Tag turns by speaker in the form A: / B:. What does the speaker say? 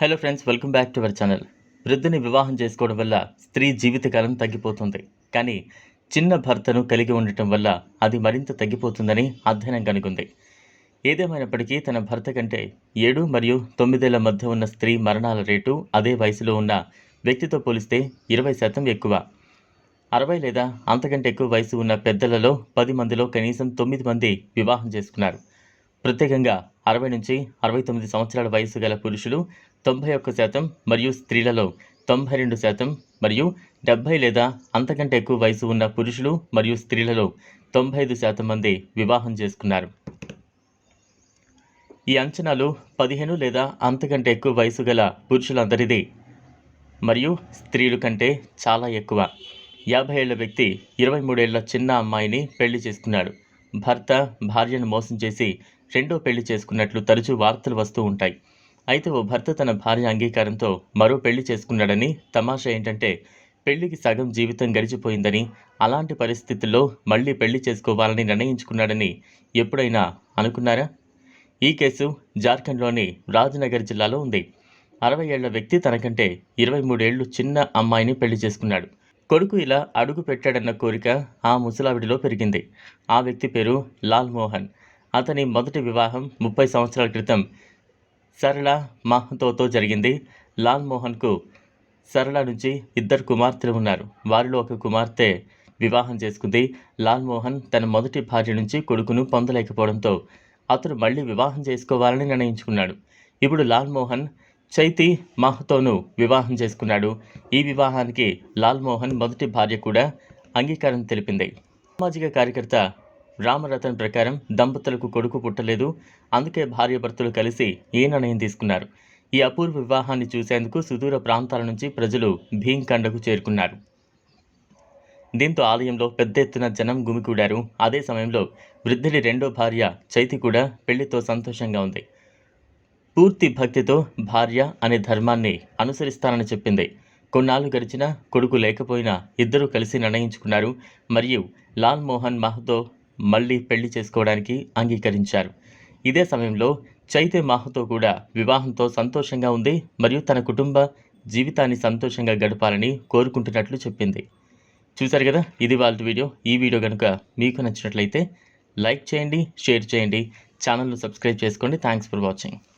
A: Hello friends welcome back to our channel వృద్ధుని వివాహం చేసుకోవడం వల్ల స్త్రీ జీవితకాలం తగ్గిపోతుంది. కానీ చిన్న భర్తను కలిగి ఉండటం వల్ల అది మరింత తగ్గిపోతుందని అధ్యయనం కనుగొంది. ఏదేమైనప్పటికీ తన భర్త కంటే ఏడు మరియు తొమ్మిదేళ్ళ మధ్య ఉన్న స్త్రీ మరణాల రేటు అదే వయసులో ఉన్న వ్యక్తితో పోలిస్తే ఇరవై శాతం ఎక్కువ. అరవై లేదా అంతకంటే ఎక్కువ వయసు ఉన్న పెద్దలలో పది మందిలో కనీసం తొమ్మిది మంది వివాహం చేసుకున్నారు. ప్రత్యేకంగా అరవై నుంచి అరవై తొమ్మిది సంవత్సరాల వయసు గల పురుషులు తొంభై ఒక్క శాతం మరియు స్త్రీలలో తొంభై రెండు శాతం మరియు డెబ్బై లేదా అంతకంటే ఎక్కువ వయసు ఉన్న పురుషులు మరియు స్త్రీలలో తొంభై ఐదు శాతం మంది వివాహం చేసుకున్నారు. ఈ అంచనాలు పదిహేను లేదా అంతకంటే ఎక్కువ వయసు గల పురుషులందరిది మరియు స్త్రీలు కంటే చాలా ఎక్కువ. యాభై ఏళ్ళ వ్యక్తి ఇరవై మూడేళ్ళ చిన్న అమ్మాయిని పెళ్ళి చేసుకున్నాడు. భర్త భార్యను మోసం చేసి రెండో పెళ్ళి చేసుకున్నట్లు తరచూ వార్తలు వస్తూ ఉంటాయి. అయితే ఓ భర్త తన భార్య అంగీకారంతో మరో పెళ్ళి చేసుకున్నాడని తమాషా ఏంటంటే పెళ్ళికి సగం జీవితం గడిచిపోయిందని అలాంటి పరిస్థితుల్లో మళ్ళీ పెళ్ళి చేసుకోవాలని నిర్ణయించుకున్నాడని ఎప్పుడైనా అనుకున్నారా? ఈ కేసు జార్ఖండ్లోని రాజనగర్ జిల్లాలో ఉంది. అరవై ఏళ్ళ వ్యక్తి తనకంటే ఇరవై మూడేళ్ళు చిన్న అమ్మాయిని పెళ్ళి చేసుకున్నాడు. కొడుకు ఇలా అడుగు పెట్టాడన్న కోరిక ఆ ముసలావిడిలో పెరిగింది. ఆ వ్యక్తి పేరు లాల్ మోహన్. అతని మొదటి వివాహం ముప్పై సంవత్సరాల క్రితం సరళ మహతోతో జరిగింది. లాల్ మోహన్కు సరళ నుంచి ఇద్దరు కుమార్తెలు ఉన్నారు. వారిలో ఒక కుమార్తె వివాహం చేసుకుంది. లాల్ మోహన్ తన మొదటి భార్య నుంచి కొడుకును పొందలేకపోవడంతో అతను మళ్ళీ వివాహం చేసుకోవాలని నిర్ణయించుకున్నాడు. ఇప్పుడు లాల్ మోహన్ చైతి మహతోను వివాహం చేసుకున్నాడు. ఈ వివాహానికి లాల్ మోహన్ మొదటి భార్య కూడా అంగీకారం తెలిపింది. సామాజిక కార్యకర్త రామరతన్ ప్రకారం దంపతులకు కొడుకు పుట్టలేదు. అందుకే భార్యాభర్తలు కలిసి ఈ నిర్ణయం తీసుకున్నారు? ఈ అపూర్వ వివాహాన్ని చూసేందుకు సుదూర ప్రాంతాల నుంచి ప్రజలు భీంకండకు చేరుకున్నారు. దీంతో ఆలయంలో పెద్ద ఎత్తున జనం గుమికూడారు అదే సమయంలో వృద్ధుడి రెండో భార్య చైతి కూడా పెళ్ళితో సంతోషంగా ఉంది. పూర్తి భక్తితో భార్య అనే ధర్మాన్ని అనుసరిస్తానని చెప్పింది. కొన్నాళ్ళు గడిచినా కొడుకు లేకపోయినా ఇద్దరూ కలిసి నిర్ణయించుకున్నారు. మరియు లాల్ మోహన్ మహతో మళ్ళీ పెళ్ళి చేసుకోవడానికి అంగీకరించారు. ఇదే సమయంలో చైతే మాహతో కూడా వివాహంతో సంతోషంగా ఉంది మరియు తన కుటుంబ జీవితాన్ని సంతోషంగా గడపాలని కోరుకుంటున్నట్లు చెప్పింది. చూశారు కదా? ఇది వాళ్ళ వీడియో. ఈ వీడియో కనుక మీకు నచ్చినట్లయితే లైక్ చేయండి షేర్ చేయండి. ఛానల్ను సబ్స్క్రైబ్ చేసుకోండి. Thanks for watching.